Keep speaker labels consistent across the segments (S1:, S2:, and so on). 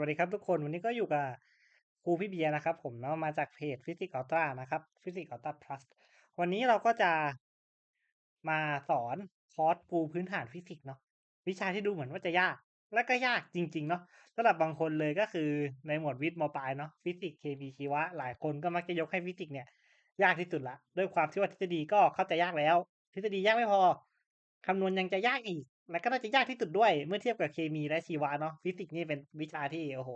S1: วัสดีครับทุกคนวันนี้ก็อยู่กับครูพี่เบียร์นะครับ ผมเนาะมาจากเพจฟิสิกส์อัลตร้านะครับฟิสิกส์อัลตร้าพลัสวันนี้เราก็จะมาสอนคอร์สปูพื้นฐานฟิสิกส์เนาะวิชาที่ดูเหมือนว่าจะยาก และก็ยากจริง ๆ เนาะสำหรับบางคนเลยก็คือในหมวดวิทย์มปลายเนาะฟิสิกส์เคมีชีวะ หลายคนก็มักจะยกให้ฟิสิกส์เนี่ย ยากที่สุดละด้วยความที่ว่าทฤษฎีก็เข้าใจยากแล้ว ทฤษฎียากไม่พอคำนวณยังจะยากอีก และก็น่าจะยากที่สุดด้วยเมื่อเทียบกับเคมีและชีวะเนาะฟิสิกส์นี่เป็นวิชาที่โอ้โห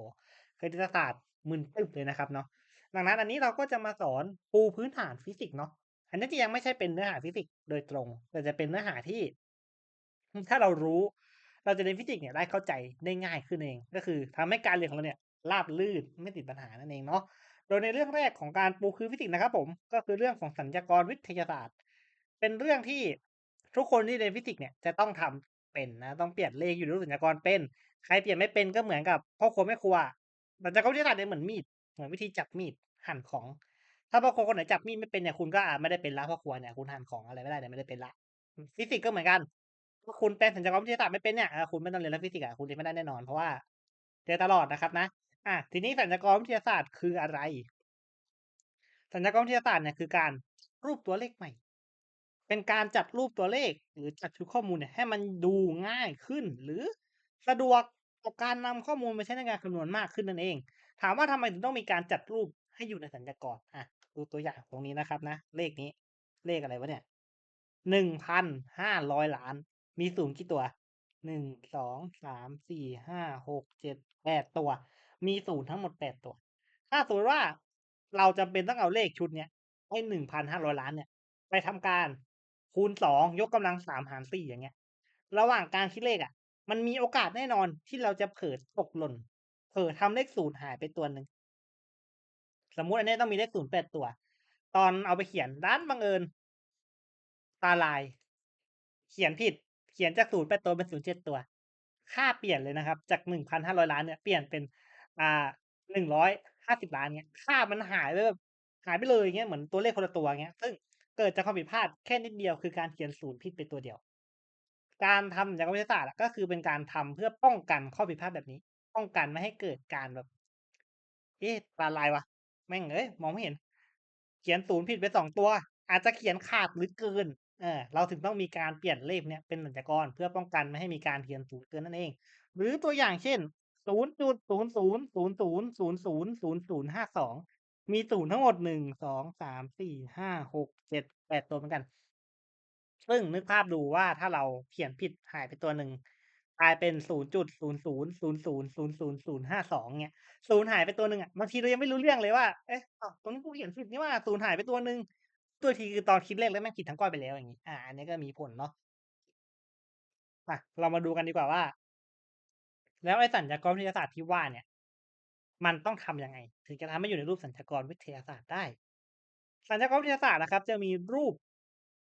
S1: คณิตศาสตร์มึนตึ๊บเลยนะครับเนาะดังนั้นอันนี้เราก็จะมาสอนปูพื้นฐานฟิสิกส์เนาะอันนี้จะยังไม่ใช่เป็นเนื้อหาฟิสิกส์โดยตรง แต่จะเป็นเนื้อหาที่ ถ้าเรารู้ เราจะเรียนฟิสิกส์เนี่ยได้เข้าใจได้ง่ายขึ้นเอง ก็คือทำให้การเรียนของเราเนี่ยราบลื่นไม่ติดปัญหานั่นเองเนาะโดยในเรื่องแรกของการปูคือฟิสิกส์นะครับผมก็คือเรื่องของสัญญากรวิทยาศาสตร์ เป็นเรื่องที่ทุกคนที่เรียนฟิสิกส์เนี่ยจะต้องทำ เป็นนะ ต้องเปลี่ยนเลขอยู่ในรูปสัญญากรเป็น ใครเปลี่ยนไม่เป็นก็เหมือนกับพ่อครัวแม่ครัวสัญญากรวิทยาศาสตร์เนี่ยเหมือนมีดเหมือนวิธีจับมีดหั่นของ ถ้าพ่อครัวคนไหนจับมีดไม่เป็นเนี่ยคุณก็อาจไม่ได้เป็นละพ่อครัวเนี่ยคุณหั่นของอะไรไม่ได้เนี่ยไม่ได้เป็นละฟิสิกส์ก็เหมือนกันถ้าคุณเป็นสัญญากรวิทยาศาสตร์ไม่เป็นเนี่ยคุณไม่ต้องเรียนแล้วฟิสิกส์อะคุณเรียนไม่ได้แน่นอนเพราะว่าเจอตลอดนะครับนะอะทีนี้สัญญากรวิทยาศาสตร์คืออะไร สัญญากรวิทยาศาสตร์เนี่ยคือการรูปตัวเลขใหม่ เป็นการจัดรูปตัวเลข หรือจัดชุดข้อมูลเนี่ยให้มันดูง่ายขึ้น หรือสะดวกต่อการนำข้อมูลมาใช้ในการคำนวณมากขึ้นนั่นเอง ถามว่าทำไมถึงต้องมีการจัดรูปให้อยู่ในสัญญากรอะดูตัวอย่างตรงนี้นะครับนะ เลขนี้ เลขอะไรวะเนี่ยหนึ่งพันห้าร้อยล้าน มีศูนย์กี่ตัวหนึ่งสองสามสี่ห้าหกเจ็ดแปดตัว มีศูนย์ทั้งหมดแปดตัว ถ้าสมมติว่าเราจำเป็นต้องเอาเลขชุดเนี้ยให้หนึ่งพันห้าร้อยล้านเนี่ย ไปทำการ คูณสองยกกำลังสามหารสี่อย่างเงี้ย ระหว่างการคิดเลขอะ มันมีโอกาสแน่นอนที่เราจะเผลอตกหล่น เผลอทำเลขศูนย์หายไปตัวหนึ่ง สมมุติอันนี้ต้องมีเลขศูนย์แปดตัว ตอนเอาไปเขียนด้านบังเอิญ ตาลาย เขียนผิด เขียนจากศูนย์แปดตัวเป็นศูนย์เจ็ดตัว ค่าเปลี่ยนเลยนะครับ จากหนึ่งพันห้าร้อยล้านเนี่ยเปลี่ยนเป็น อ่าหนึ่งร้อยห้าสิบล้านเงี้ย ค่ามันหายไปแบบหายไปเลยเงี้ยเหมือนตัวเลขคนละตัวเงี้ย ซึ่ง เกิดจากความผิดพลาดแค่นิดเดียวคือการเขียนศูนย์ผิดไปตัวเดียว การทำจากวิทยาศาสตร์ก็คือเป็นการทำเพื่อป้องกันข้อผิดพลาดแบบนี้ ป้องกันไม่ให้เกิดการแบบ เอ๊ะตาลายวะแม่งเอ้ยมองไม่เห็น เขียนศูนย์ผิดไปสองตัว อาจจะเขียนขาดหรือเกินเออเราถึงต้องมีการเปลี่ยนเลขเนี่ยเป็นสัญญากรเพื่อป้องกันไม่ให้มีการเขียนศูนย์เกินนั่นเอง หรือตัวอย่างเช่นศูนย์จุดศูนย์ศูนย์ศูนย์ศูนย์ศูนย์ศูนย์ศูนย์ห้าสอง มีศูนย์ทั้งหมดหนึ่งสองสามสี่ห้าหกเจ็ดแปดตัวเหมือนกัน ซึ่งนึกภาพดูว่าถ้าเราเขียนผิดหายไปตัวหนึ่งกลายเป็นศูนย์จุดศูนย์ศูนย์ศูนย์ศูนย์ศูนย์ศูนย์ศูนย์ห้าสองเนี่ยศูนย์หายไปตัวหนึ่งอะบางทีเรายังไม่รู้เรื่องเลยว่า เอ๊ะตรงนี้กูเขียนผิดนี่ว่าศูนย์หายไปตัวหนึ่งตัวทีคือตอนคิดเลขแล้วแม่งผิดทั้งก้อนไปแล้วอย่างนี้ อ่า อันนี้ก็มีผลเนาะอะเรามาดูกันดีกว่าว่า แล้วไอ้สัญญากรวิทยาศาสตร์ที่ว่าเนี่ย มันต้องทํำยังไง ถึงจะทำให้อยู่ในรูปสัญญากรวิทยาศาสตร์ได้ สัญญากรวิทยาศาสตร์นะครับ จะมีรูป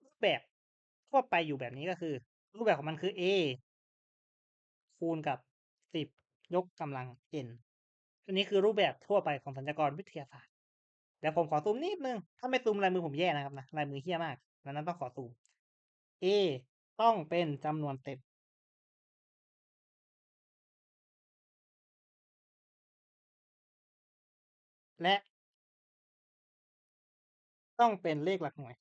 S1: รูปแบบทั่วไปอยู่แบบนี้ก็คือ รูปแบบของมันคือ a คูณกับสิบยกกำลัง n อันนี้คือรูปแบบทั่วไปของสัญญากรวิทยาศาสตร์เดี๋ยวผมขอซูมนิดนึง ถ้าไม่ซูมลายมือผมแย่นะครับนะลายมือเฮี้ยมากดังนั้นต้องขอซูม a ต้องเป็นจำนวนเต็ม และ ต้องเป็นเลขหลักหน่วย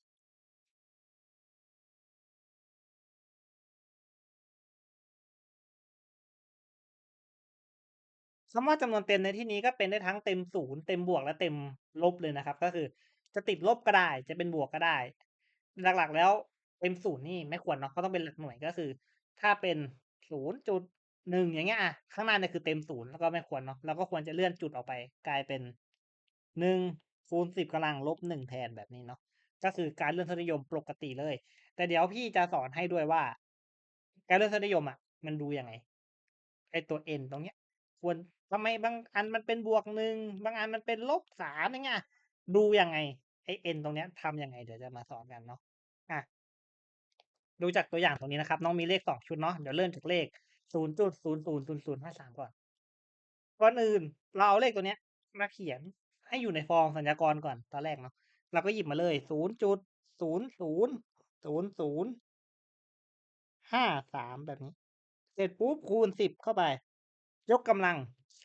S1: คำว่าจำนวนเต็มในที่นี้ก็เป็นได้ทั้งเต็มศูนย์เต็มบวกและเต็มลบเลยนะครับ ก็คือจะติดลบก็ได้จะเป็นบวกก็ได้ หลักๆ แล้วเต็มศูนย์นี่ไม่ควรเนาะก็ต้องเป็นหลักหน่วยก็คือ ถ้าเป็นศูนย์จุดหนึ่งอย่างเงี้ยอะข้างหน้าเนี่ยคือเต็มศูนย์แล้วก็ไม่ควรเนาะเราก็ควรจะเลื่อนจุดออกไป กลายเป็น หนึ่งคูณสิบกำลังลบหนึ่งแทนแบบนี้เนาะก็คือการเลื่อนทศนิยมปกติเลย แต่เดี๋ยวพี่จะสอนให้ด้วยว่า การเลื่อนทศนิยมอะ มันดูยังไงไอตัว n ตรงเนี้ย ควรทำไมบางอันมันเป็นบวกหนึ่งบางอันมันเป็นลบสามอย่างเงี้ยดูยังไงไอ n ตรงเนี้ยทำยังไงเดี๋ยวจะมาสอนกันเนาะอะดูจากตัวอย่างตรงนี้นะครับ น้องมีเลขสองชุดเนาะเดี๋ยวเริ่มจากเลขศูนย์จุดศูนย์ศูนย์ศูนย์ศูนย์ห้าสามก่อนก่อนอื่นเราเอาเลขตัวเนี้ยมาเขียน ให้อยู่ในฟองสัญญากรก่อนตอนแรกเนาะเราก็หยิบมาเลยศูนย์จุดศูนย์ศูนย์ศูนย์ศูนย์ห้าสามแบบนี้ เสร็จปุ๊บคูณสิบเข้าไป ยกกำลัง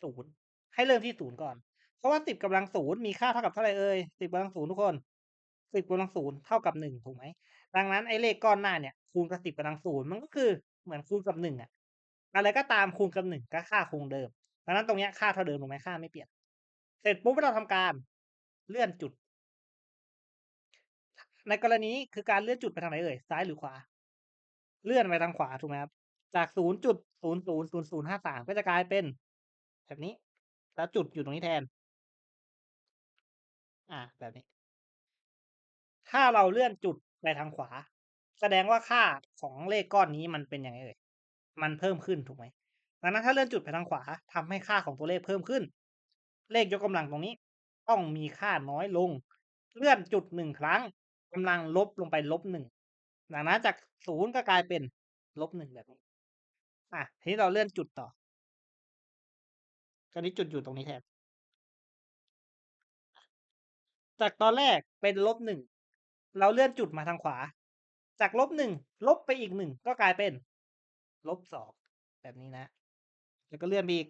S1: ศูนย์ให้เริ่มที่ศูนย์ก่อน เพราะว่าสิบกำลังศูนย์มีค่าเท่ากับเท่าไหร่เอ่ยสิบกำลังศูนย์ทุกคนสิบกำลังศูนย์เท่ากับหนึ่งถูกไหมดังนั้นไอ้เลขก้อนหน้าเนี่ย คูณกับสิบกำลังศูนย์มันก็คือเหมือนคูณกับหนึ่งอะอะไรก็ตามคูณกับหนึ่งก็ค่าคงเดิมดังนั้นตรงเนี้ยค่าเท่าเดิมถูกไหมค่าไม่เปลี่ยน เสร็จปุ๊บเราทำการเลื่อนจุด ในกรณีคือการเลื่อนจุดไปทางไหนเอ่ยซ้ายหรือขวา เลื่อนไปทางขวาถูกไหมครับ จากศูนย์จุดศูนย์ศูนย์ศูนย์ศูนย์ห้าสามก็จะกลายเป็น แบบนี้ แล้วจุดอยู่ตรงนี้แทน อ่า แบบนี้ ถ้าเราเลื่อนจุดไปทางขวา แสดงว่าค่าของเลขก้อนนี้มันเป็นยังไงเอ่ยมันเพิ่มขึ้นถูกไหมดังนั้นถ้าเลื่อนจุดไปทางขวาทำให้ค่าของตัวเลขเพิ่มขึ้น เลขยกกำลังตรงนี้ ต้องมีค่าน้อยลง เลื่อนจุดหนึ่งครั้งกำลังลบลงไปลบหนึ่งดังนั้นจากศูนย์ก็กลายเป็นลบหนึ่งแบบนี้อะทีนี้เราเลื่อนจุดต่อตอนนี้จุดอยู่ตรงนี้แทนจากตอนแรกเป็นลบหนึ่งเราเลื่อนจุดมาทางขวา จากลบหนึ่งลบไปอีกหนึ่งก็กลายเป็นลบสองแบบนี้นะ แล้วก็เลื่อนไปอีก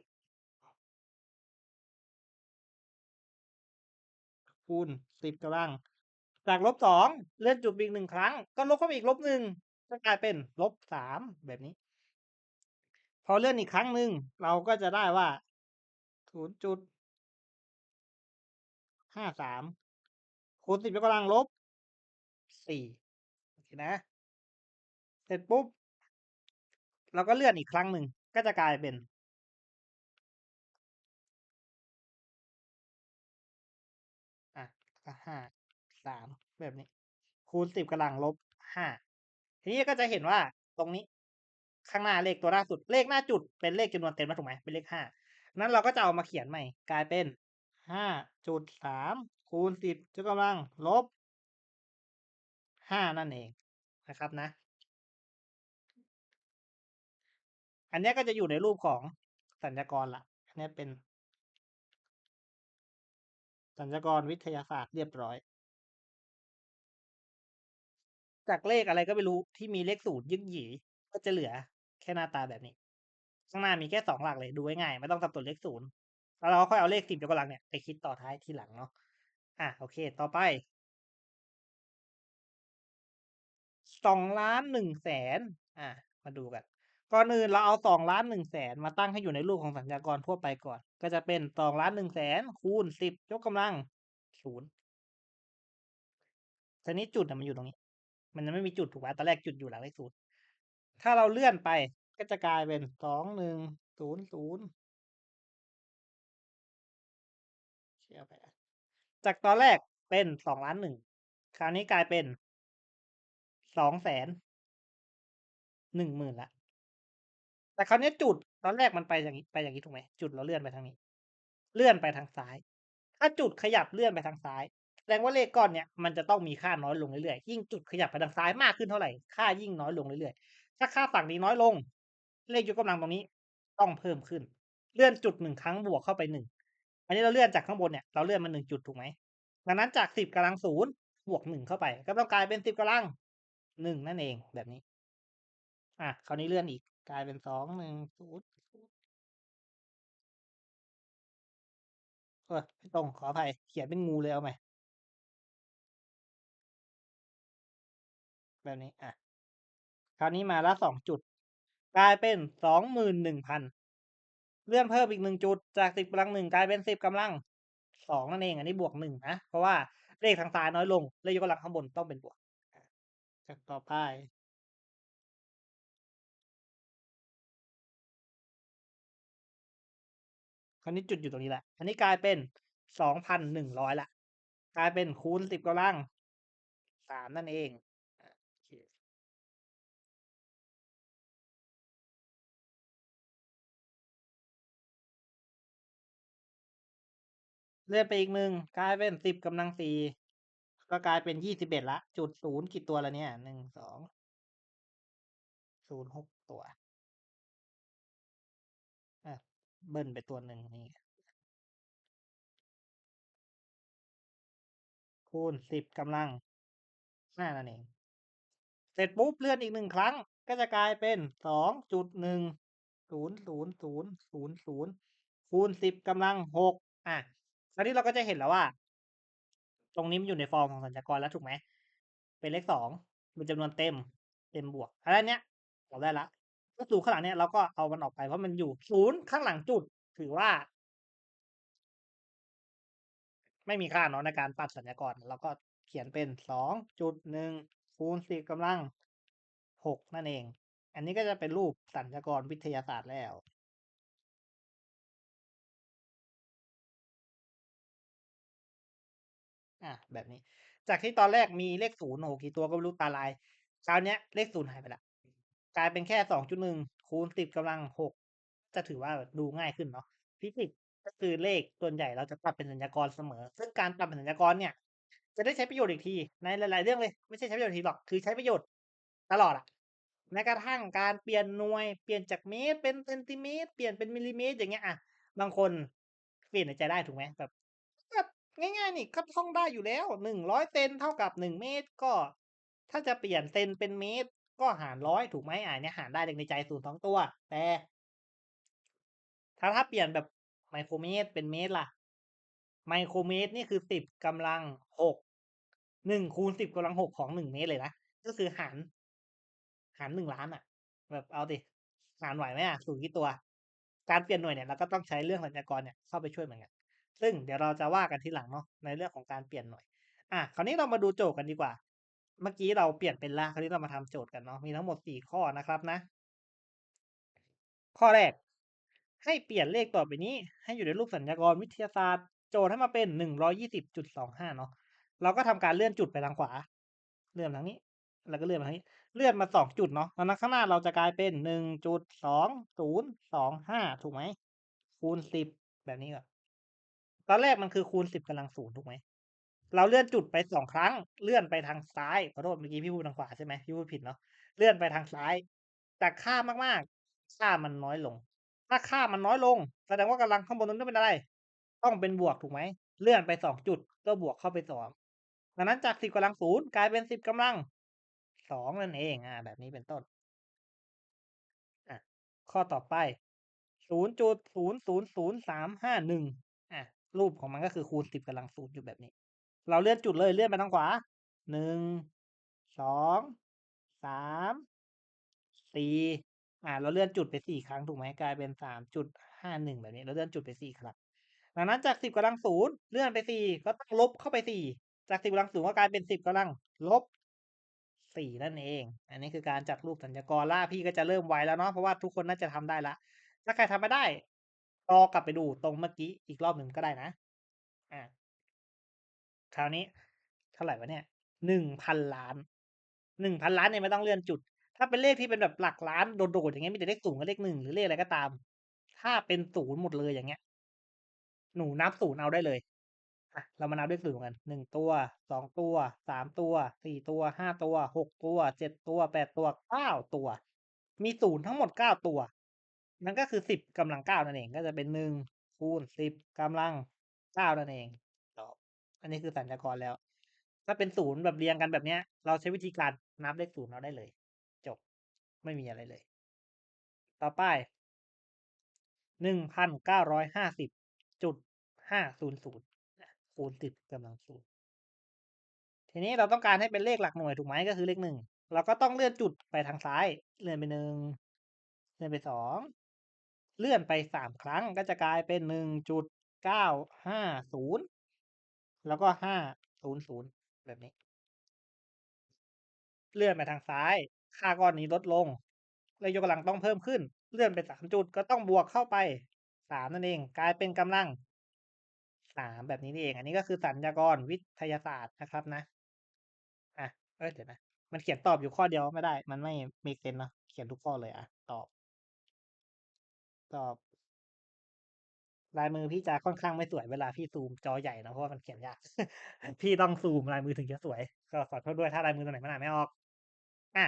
S1: คูณสิบกำลัง จากลบสองเลื่อนจุดไปอีกหนึ่งครั้ง ก็ลบเข้าไปอีกลบหนึ่งก็กลายเป็นลบสามแบบนี้ พอเลื่อนอีกครั้งหนึ่งเราก็จะได้ว่าศูนย์จุดห้าสามคูณสิบยกกำลังลบสี่โอเคนะ เสร็จปุ๊บ เราก็เลื่อนอีกครั้งหนึ่งก็จะกลายเป็น ก็ห้าสามแบบนี้ คูณสิบกำลังลบห้าทีนี้ก็จะเห็นว่าตรงนี้ ข้างหน้าเลขตัวหน้าสุดเลขหน้าจุดเป็นเลขจำนวนเต็มแล้วถูกไหมเป็นเลขห้านั้นเราก็จะเอามาเขียนใหม่ กลายเป็นห้าจุดสามคูณสิบยกกำลังลบห้านั่นเองนะครับนะ อันนี้ก็จะอยู่ในรูปของสัญญากรละอันนี้เป็น สัญญากรวิทยาศาสตร์เรียบร้อย จากเลขอะไรก็ไม่รู้ที่มีเลขศูนย์ยึกหยีก็จะเหลือแค่หน้าตาแบบนี้ ข้างหน้ามีแค่สองหลักเลยดูง่ายๆไม่ต้องสับสนเลขศูนย์แล้วเราค่อยเอาเลขสิบยกกำลังเนี่ยไปคิดต่อท้ายทีหลังเนาะอะโอเค ต่อไปสองล้านหนึ่งแสนอะ มาดูกัน ก่อนอื่นเราเอาสองล้านหนึ่งแสนมาตั้งให้อยู่ในรูปของสัญญากรทั่วไปก่อน ก็จะเป็นสองล้านหนึ่งแสนคูณสิบยกกำลังศูนย์ทีนี้จุดมันอยู่ตรงนี้ มันยังไม่มีจุดถูกไหมตอนแรกจุดอยู่หลังเลขศูนย์ถ้าเราเลื่อนไปก็จะกลายเป็นสองหนึ่งศูนย์ศูนย์เชื่อไปจากตอนแรกเป็นสองล้านหนึ่งคราวนี้กลายเป็นสองแสนหนึ่งหมื่นละ แต่คราวนี้จุดตอนแรกมันไปอย่างนี้ไปอย่างนี้ถูกไหมจุดเราเลื่อนไปทางนี้ เลื่อนไปทางซ้าย ถ้าจุดขยับเลื่อนไปทางซ้ายแสดงว่าเลขก้อนเนี้ยมันจะต้องมีค่าน้อยลงเรื่อยๆยิ่งจุดขยับไปทางซ้ายมากขึ้นเท่าไหร่ค่ายิ่งน้อยลงเรื่อยๆถ้าค่าฝั่งนี้น้อยลง เลขยกกำลังตรงนี้ต้องเพิ่มขึ้น เลื่อนจุดหนึ่งครั้งบวกเข้าไปหนึ่งอันนี้เราเลื่อนจากข้างบนเนี่ยเราเลื่อนมาหนึ่งจุดถูกไหมดังนั้นจากสิบกำลังศูนย์บวกหนึ่งเข้าไป ก็ต้องกลายเป็นสิบกำลังหนึ่งนั่นเองแบบนี้ อะคราวนี้เลื่อนอีก กลายเป็นสองหนึ่งศูนย์เออไม่ตรงขออภัยเขียนเป็นงูเลยเอาไหมแบบนี้อะ คราวนี้มาละสองจุด กลายเป็นสองหมื่นหนึ่งพันเลื่อนเพิ่มอีกหนึ่งจุดจากสิบกำลังหนึ่งกลายเป็นสิบกำลังสองนั่นเอง อันนี้บวกหนึ่งนะ เพราะว่าเลขทางซ้ายน้อยลง เลขยกกำลังข้างบนต้องเป็นบวกจากต่อไป คราวนี้จุดอยู่ตรงนี้แหละ อันนี้กลายเป็นสองพันหนึ่งร้อยละ กลายเป็นคูณสิบกำลังสามนั่นเองเคเลื่อนไปอีกหนึ่งกลายเป็นสิบกำลังสี่ก็กลายเป็นยี่สิบเอ็ดละ จุดศูนย์กี่ตัวละเนี่ยหนึ่งสองศูนย์หกตัว เบิ้ลไปตัวหนึ่งนี่คูณสิบกำลังห้านั่นเอง เสร็จปุ๊บเลื่อนอีกหนึ่งครั้ง ก็จะกลายเป็นสองจุดหนึ่งศูนย์ศูนย์ศูนย์ศูนย์ศูนย์คูณสิบกำลังหกอะคราวนี้เราก็จะเห็นแล้วว่า ตรงนี้มันอยู่ในฟอร์มของสัญญากรแล้วถูกไหม เป็นเลขสองเป็นจำนวนเต็ม เต็มบวกอะไรเนี้ยเราได้ละ ก็ศูนย์ข้างหลังเนี้ยเราก็เอามันออกไปเพราะมันอยู่ศูนย์ข้างหลังจุด ถือว่า ไม่มีค่าเนาะในการตัดสัญญากรเราก็เขียนเป็นสองจุดหนึ่งคูณสี่กำลังหกนั่นเอง อันนี้ก็จะเป็นรูปสัญญากรวิทยาศาสตร์แล้วอะแบบนี้ จากที่ตอนแรกมีเลขศูนย์โอ้โหกี่ตัวก็ไม่รู้ตาลายคราวนี้เลขศูนย์หายไปละ กลายเป็นแค่สองจุดหนึ่งคูณสิบกำลังหกจะถือว่าดูง่ายขึ้นเนาะฟิสิกส์ก็คือเลขส่วนใหญ่เราจะตัดเป็นสัญญากรเสมอ ซึ่งการตัดเป็นสัญญากรเนี่ย จะได้ใช้ประโยชน์อีกที ในหลาย ๆ เรื่องเลย ไม่ใช่ใช้ประโยชน์ทีหรอกคือใช้ประโยชน์ตลอดอะแม้กระทั่งการเปลี่ยนหน่วยเปลี่ยนจากเมตรเป็นเซนติเมตร เปลี่ยนเป็นมิลลิเมตรอย่างเงี้ยอะบางคนเปลี่ยนในใจได้ถูกไหมแบบแบบง่าย ๆ นี่ก็ท่องได้อยู่แล้วหนึ่งร้อยเซนเท่ากับหนึ่งเมตรก็ ถ้าจะเปลี่ยนเซนเป็นเมตร ก็หารร้อยถูกไหมอ่าเนี่ยหารได้ในใจศูนย์สองตัว แต่ ถ้าถ้าเปลี่ยนแบบไมโครเมตรเป็นเมตรล่ะ ไมโครเมตรนี่คือสิบกำลังหกหนึ่งคูณสิบกำลังหกของหนึ่งเมตรเลยนะก็คือหาร หารหนึ่งล้านอะ แบบเอาดิหารไหวไหมอะศูนย์กี่ตัว การเปลี่ยนหน่วยเนี่ยเราก็ต้องใช้เรื่องสัญญากรเนี่ยเข้าไปช่วยเหมือนกันซึ่งเดี๋ยวเราจะว่ากันทีหลังเนาะในเรื่องของการเปลี่ยนหน่วย อะคราวนี้เรามาดูโจทย์กันดีกว่า เมื่อกี้เราเปลี่ยนเป็นละคราวนี้เรามาทำโจทย์กันเนาะมีทั้งหมดสี่ข้อนะครับนะ ข้อแรก ให้เปลี่ยนเลขต่อไปนี้ ให้อยู่ในรูปสัญญากรวิทยาศาสตร์ โจทย์ให้มาเป็นหนึ่งร้อยี่สิบจุดสองห้าเนาะเราก็ทำการเลื่อนจุดไปทางขวา เลื่อนทางนี้ แล้วก็เลื่อนมาทางนี้ เลื่อนมาสองจุดเนาะแล้วข้างหน้าเราจะกลายเป็นหนึ่งจุดสองศูนย์สองห้าถูกไหมคูณสิบแบบนี้ก่อนตอนแรกมันคือคูณสิบกำลังศูนย์ถูกไหม เราเลื่อนจุดไปสองครั้ง เลื่อนไปทางซ้ายขอโทษเมื่อกี้พี่พูดทางขวาใช่ไหมพี่พูดผิดเนาะเลื่อนไปทางซ้ายจากค่ามากๆ ค่ามันน้อยลง ถ้าค่ามันน้อยลง แสดงว่ากำลังข้างบนนั้นต้องเป็นอะไร ต้องเป็นบวกถูกไหมเลื่อนไปสองจุดก็บวกเข้าไปสองดังนั้นจากสิบกำลังศูนย์กลายเป็นสิบกำลังสองนั่นเองอ่าแบบนี้เป็นต้นอะข้อต่อไปศูนย์จุดศูนย์ศูนย์ศูนย์สามห้าหนึ่งอะรูปของมันก็คือคูณสิบกำลังศูนย์อยู่แบบนี้ เราเลื่อนจุดเลยเลื่อนไปทางขวาหนึ่งสองสามสี่อ่าเราเลื่อนจุดไปสี่ครั้งถูกไหมกลายเป็นสามจุดห้าหนึ่งแบบนี้ เราเลื่อนจุดไปสี่ครั้งดังนั้นจากสิบกำลังศูนย์เลื่อนไปสี่ก็ต้องลบเข้าไปสี่จากสิบกำลังศูนย์ก็กลายเป็นสิบกำลังลบสี่นั่นเอง อันนี้คือการจัดรูปสัญญากรล่าพี่ก็จะเริ่มไวแล้วเนาะเพราะว่าทุกคนน่าจะทำได้ละ ถ้าใครทำไม่ได้รอกลับไปดูตรงเมื่อกี้อีกรอบหนึ่งก็ได้นะอ่า คราวนี้ เท่าไหร่วะเนี่ยหนึ่งพันล้านหนึ่งพันล้านเนี่ยไม่ต้องเลื่อนจุด ถ้าเป็นเลขที่เป็นแบบหลักล้านโดดๆอย่างเงี้ยมีแต่เลขศูนย์กับเลขหนึ่งหรือเลขอะไรก็ตาม ถ้าเป็นศูนย์หมดเลยอย่างเงี้ย หนูนับศูนย์เอาได้เลยอะเรามานับเลขศูนย์กันหนึ่งตัวสองตัวสามตัวสี่ตัวห้าตัวหกตัวเจ็ดตัวแปดตัวเก้าตัว มีศูนย์ทั้งหมดเก้าตัวนั่นก็คือสิบกำลังเก้านั่นเองก็จะเป็นหนึ่งคูณสิบกำลังเก้านั่นเอง อันนี้คือสัญญากรแล้ว ถ้าเป็นศูนย์แบบเรียงกันแบบเนี้ย เราใช้วิธีการนับเลขศูนย์เราได้เลย จบไม่มีอะไรเลย ต่อไปหนึ่งพันเก้าร้อยห้าสิบจุดห้าศูนย์ศูนย์คูณสิบกำลังศูนย์ทีนี้เราต้องการให้เป็นเลขหลักหน่วยถูกไหมก็คือเลขหนึ่งเราก็ต้องเลื่อนจุดไปทางซ้าย เลื่อนไปหนึ่งเลื่อนไปสองเลื่อนไปสามครั้งก็จะกลายเป็นหนึ่งจุดเก้าห้าศูนย์ แล้วก็ห้าศูนย์ศูนย์แบบนี้ เลื่อนไปทางซ้าย ค่าก้อนนี้ลดลงเลยยกกำลังต้องเพิ่มขึ้น เลื่อนไปสามจุดก็ต้องบวกเข้าไปสามนั่นเอง กลายเป็นกำลังสามแบบนี้นี่เอง อันนี้ก็คือสัญญากรวิทยาศาสตร์นะครับนะ อะเอ้ยเดี๋ยวนะ มันเขียนตอบอยู่ข้อเดียวไม่ได้ มันไม่มีเซนเนาะ เขียนทุกข้อเลยอะ ตอบ ตอบ ลายมือพี่จะค่อนข้างไม่สวยเวลาพี่ซูมจอใหญ่นะเพราะว่ามันเขียนยาก พี่ต้องซูมลายมือถึงจะสวย ก็ขอโทษด้วยถ้าลายมือตัวไหนมันอ่านไม่ออก อะ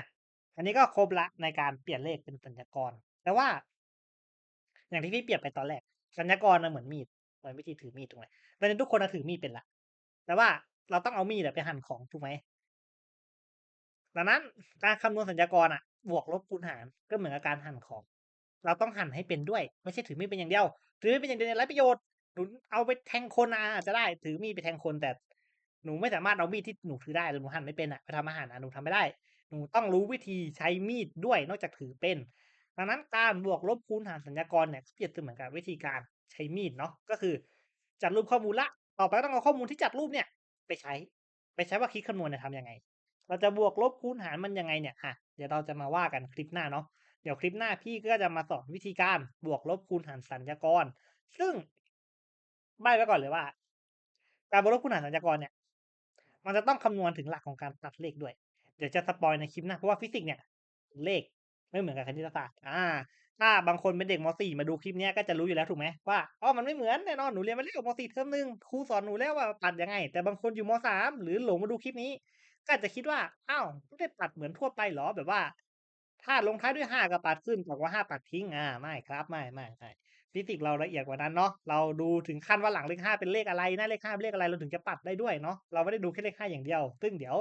S1: อันนี้ก็ครบละในการเปลี่ยนเลขเป็นสัญญากร แต่ว่า อย่างที่พี่เปรียบไปตอนแรก สัญญากรนเหมือนมีดเหมือนวิธีถือมีดถูกไหมตอนนี้ทุกคนถือมีดเป็นละ แต่ว่าเราต้องเอามีดไปหั่นของถูกไหมดังนั้นการคำนวณสัญญากรอะ บวกลบคูณหารก็เหมือนกับการหั่นของ เราต้องหั่นให้เป็นด้วย ไม่ใช่ถือมีดเป็นอย่างเดียว ถือไว้เป็นอย่างเดียวไร้ประโยชน์หนูเอาไปแทงคนอาจจะได้ ถือมีดไปแทงคนแต่ หนูไม่สามารถเอามีดที่หนูถือได้หรือหนูหั่นไม่เป็นอะไปทำอาหารอะหนูทำไม่ได้ หนูต้องรู้วิธีใช้มีดด้วยนอกจากถือเป็น ดังนั้นการบวกลบคูณหารสัญญากรเนี่ยเปรียบเสมือนกับวิธีการใช้มีดเนาะก็คือ จัดรูปข้อมูลล้วต่อไปต้องเอาข้อมูลที่จัดรูปเนี่ย ไปใช้ ไปใช้ว่าคิดคำนวณเนี่ยทำยังไง เราจะบวกลบคูณหารมันยังไงเนี่ยอะเดี๋ยวเราจะมาว่ากันคลิปหน้าเนาะ เดี๋ยวคลิปหน้าพี่ก็จะมาสอนวิธีการบวกลบคูณหารสัญญากร ซึ่งใบ้ไว้ก่อนเลยว่า การบวกลบคูณหารสัญญากรเนี่ย มันจะต้องคำนวณถึงหลักของการตัดเลขด้วย เดี๋ยวจะสปอยในคลิปหน้าเพราะว่าฟิสิกส์เนี่ย เลขไม่เหมือนกับคณิตศาสตร์อาถ้าบางคนเป็นเด็กม.4 มาดูคลิปนี้ก็จะรู้อยู่แล้วถูกไหมว่าอ้อมันไม่เหมือนแน่นอนหนูเรียนมาแล้วม.4 เทอมหนึ่งครูสอนหนูแล้วว่าตัดยังไง แต่บางคนอยู่ม.3 หรือหลงมาดูคลิปนี้ ก็จะคิดว่าอ้าวไม่ได้ตัดเหมือนทั่วไปหรอ?แบบว่า ถ้าลงท้ายด้วย5ก็ตัดขึ้นบอกว่า5ตัดทิ้งอ่าไม่ครับไม่ๆๆฟิสิกส์เราละเอียดกว่านั้นเนาะเราดูถึงขั้นว่าหลังเลข5เป็นเลขอะไรหน้าเลข5เป็นเลขอะไรเราถึงจะปัดได้ด้วยเนาะเราไม่ได้ดูแค่เลข5อย่างเดียว ซึ่งเดี๋ยว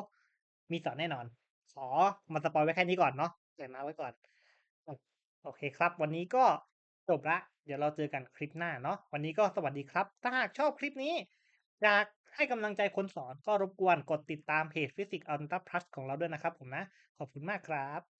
S1: มีสอนแน่นอน ขอมาสปอยไว้แค่นี้ก่อนเนาะเกริ่มาไว้ก่อน โอเคครับ วันนี้ก็จบล้วเดี๋ยวเราเจอกันคลิปหน้าเนาะวันนี้ก็สวัสดีครับ ถ้าหากชอบคลิปนี้อยากให้กำลังใจคนสอนก็รบกวนกดติดตามเพจ Physics Ultra Plus ของเราด้วยนะครับผมนะ ขอบคุณมากครับ